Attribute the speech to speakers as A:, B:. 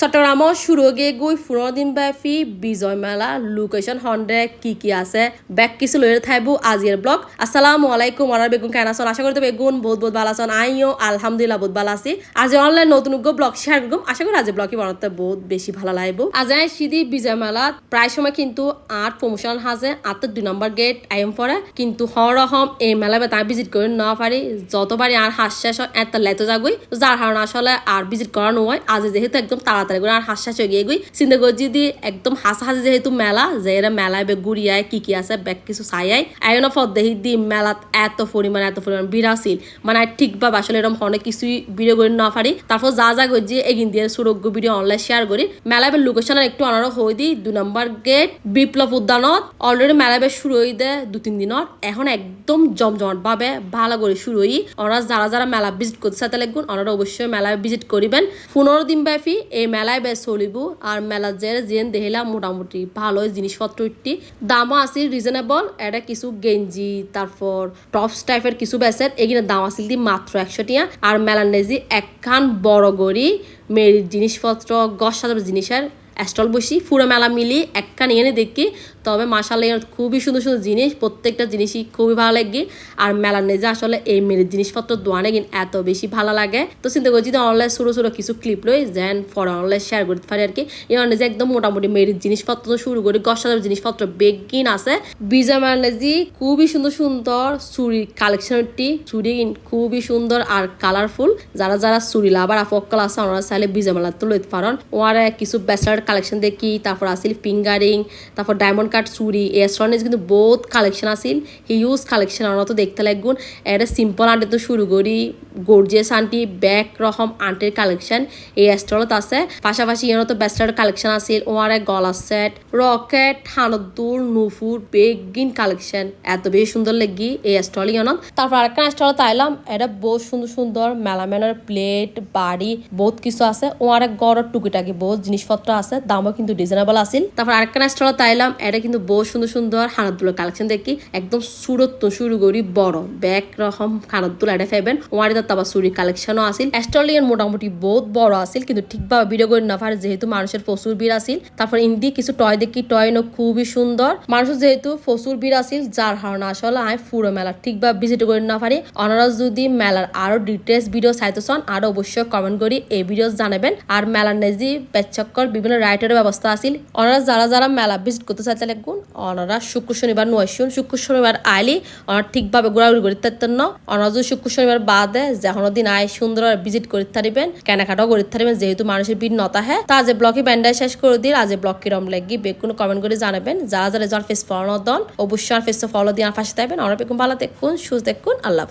A: চট্টগ্রামৰ সুৰগে গৈ পোন্ধৰ দিন ব্যাপী বিজয় মেলা লোকেশন হন্ডে কি কি আছে ব্যাক কিছু লইরে থাকব আজির ব্লগ আসসালামু আলাইকুম ওনার বেগুন কেন আছেন আশা করতে বেগুন বহুত বহুত ভালো আছেন। আইও আলহামদুলিল্লাহ বহুত ভালো আছি। আজ অনলাইন নতুন ব্লগ শেয়ার করব আশা করি আজ ব্লগই বানাতে বহুত বেশি ভালো লাগবে। আজ সিদি বিজয় মেলাত প্রায় সময় কিন্তু আট প্রমোশন হাজে আটের দুই নম্বর গেট আইম পরে কিন্তু হরহম এই মেলা তাই ভিজিট করে না পারি যতবারই আর হাস্যাস এত লেতো যাগুই। যার কারণে আসলে আর ভিজিট করা নয় আজ যেহেতু একদম তাড়াতাড়ি করে, আর হাস্যাস গিয়ে গুই চিন্তা করি যদি একদম হাসা হাসি যেহেতু মেলা, যে এরা মেলায় কি কি আছে ব্যাগ কিছু দি মেলাত এত পরিমাণ এত পরিমাণ মানে আসলে এরকম অনেক কিছুই ভিডিও না পারি। তারপর যা যা করছি এগিন দিয়ে সুরজ্ঞ ভিডিও অনলাইন শেয়ার করি। লোকেশন একটু অনারক হয়ে দিই। দু নম্বর গেট বিপ্লব উদ্যানত। অলরেডি মেলায় বেশ শুরু হয়ে দেয় দু তিন দিনত। এখন একদম জমজমট ভাবে ভালো করে শুরু হই। ওনারা যারা যারা মেলা ভিজিট করতে চাইতে লাগবেন অবশ্যই মেলায় ভিজিট করিবেন। পনেরো দিন ব্যাপী এই মেলায় বেশ চলিব, আর মেলা যে জেন দেখিলা মোটামুটি ভালো জিনিসপত্র একটি দামও আছে রিজনেবল এটা কিছু গেঞ্জি, তারপর টপস টাইপের কিছু বেসের এগুলো দাম আছিল দি মাত্র একশো টিয়া। আর মেলার নেজি একখান বড় গড়ি মেরির জিনিসপত্র গস সাজার জিনিসের স্টল বসি, পুরো মেলা মিলি একটা এনে দেখি। তবে মাসাল্লাহ খুবই সুন্দর সুন্দর জিনিস, প্রত্যেকটা জিনিসই খুবই ভালো লাগে। আর মেলার নেজে আসলে এই মেয়ের জিনিসপত্র দোয়ানে কিন এত বেশি ভালো লাগে। তো চিন্তা করছি যে অনলাইন ছোটো ছোটো কিছু ক্লিপ লই যেন ফর অনলাইন শেয়ার করতে পারি আর কি। এই অনেক একদম মোটামুটি মেয়ের জিনিসপত্র শুরু করে গসাদার জিনিসপত্র বেগিন আছে। বিজয় মার্নেজি খুবই সুন্দর সুন্দর চুরি কালেকশনটি চুরি খুবই সুন্দর আর কালারফুল যারা যারা চুরি লাভার আফকল আছে, ওনারা চাইলে বিজয় মেলা তো লইতে পারেন। ওনারা কিছু ব্যাচলার কালেকশন দেখি, তারপর আসিল ফিঙ্গারিং তারপর ডায়মন্ড কাট চুরি এস্ট্রনেজ কিন্তু বহুত কালেকশন আসিল হিউজ কালেকশন আমরা তো দেখতে লাগুন এটা সিম্পল আন্টি তো শুরু করি গর্জিয়াস আন্টি ব্যাক রকম আন্টির কালেকশন এই স্টলত আছে। পাশাপাশি এর তো বেস্টার কালেকশন আসিল আছিল এক গলা সেট রকেট হানদুর নুফুর বেগিন কালেকশন এত বেশি সুন্দর লাগি এই স্টল ইয়নত তারপর আরেকটা স্টল তাইলাম এটা বহুত সুন্দর সুন্দর মেলামেনের প্লেট বাড়ি, বহুত কিছু আছে, ওয়ারে গড়ের টুকিটাকি, বহুত জিনিসপত্র আছে। দামও কিন্তু রিজনেবল আছিল। তারপর আরেকটা স্টল তাইলাম এটা কিন্তু বহুত সুন্দর সুন্দর হানাদুলের কালেকশন দেখি। একদম সুরত শুরু করি বড়। ব্যাগ রকম হানাদুল এটা ফেবেন ওয়ারে তাবা চুরি কালেকশনও আছিল। অস্ট্রেলিয়ান মোটামুটি বহুত বড় আছিল, কিন্তু ঠিকভাবে ভিডিও করে না পারে, যেহেতু মানুষের প্রচুর ভিড় আছিল। তারপর ইন্দি কিছু টয় দেখি টয় নো খুবই সুন্দর। মানুষের যেহেতু প্রচুর ভিড় আছিল, যার কারণে আসলে আমি পুরো মেলা ঠিকভাবে ভিজিট করে না পারি। অনারস যদি মেলার আরও ডিটেলস ভিডিও চাইতে চান আরও অবশ্যই কমেন্ট করি এই ভিডিও জানাবেন। আর মেলার নেজি পেচক্কর বিভিন্ন রাইটারের ব্যবস্থা আছিল। ওনারা যারা যারা মেলা ভিজিট করতে চাইতে লাগুন ওনারা শুক্র, শনিবার নয়শুন শুক্র, শনিবার আইলি ওনারা ঠিকভাবে ঘোরাঘুরি করতে পারতেন না। ওনারা যদি শুক্র, শনিবার বাদে যখন দিন আয় সুন্দর ভিজিট করতে পারিবেন, কেনাকাটাও করতে পারিবেন, যেহেতু মানুষের ভিড় নতা হ্যাঁ। তা আজ ব্লকে ব্যান্ডাই শেষ করে দিন আজ ব্লক কিরম লাগি বেগুন কমেন্ট করে জানাবেন। যারা যারা যার ফেস ফলো দন, অবশ্যই আর ফেস ফলো দিয়ে আর পাশে থাকবেন। আমরা বেগুন ভালো দেখুন সুস্থ দেখুন আল্লাহ।